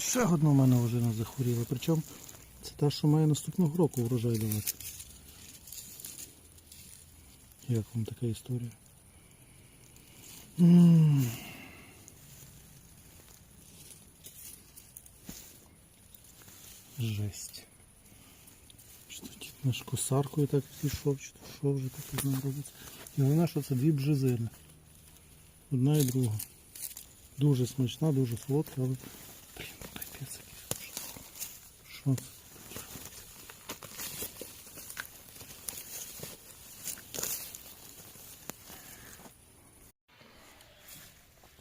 Ще одна в мене вже захворіла. Причому це та, що має наступного року врожай давати. Як вам така історія? Жесть. Що дід наш косаркою так пішов, чи то що вже таке з ним робиться. І головне, що це дві бжезини. Одна і друга. Дуже смачна, дуже солодка, але. Блін, капець. який ужас. Що це?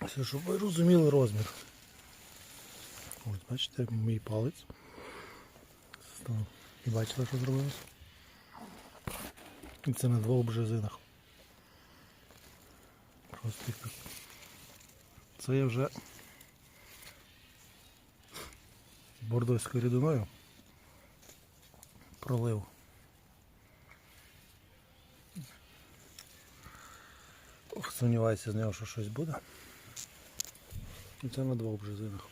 Ось, щоб ви розуміли розмір. Ось, бачите, мій палець. Став. І бачили, що зробилось? І це на двох бжезинах. Просто так. Це я вже бордоською рідиною пролив. Сумніваюся з нього, що щось буде. І це на двох бжезинах.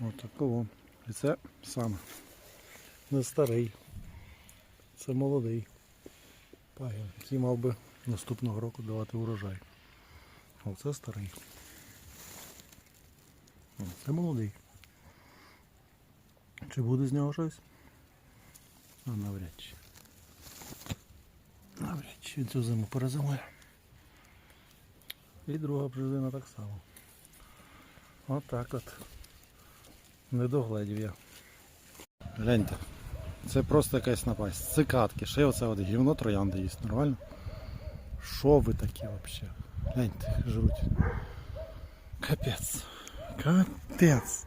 Ось такого. І це саме. Не старий. Це молодий пагін, який мав би наступного року давати урожай. Оце старий. Це молодий. Чи буде з нього щось? Ну, навряд чи. Навряд чи цю зиму перезимує. І друга пружина так само. Отак от. Не догледів я. Гляньте. Це просто якась напасть. Цикатки. Ще оце от гівно троянди їсть. Нормально? Що ви такі взагалі? Гляньте, жруть. Капець. Капець.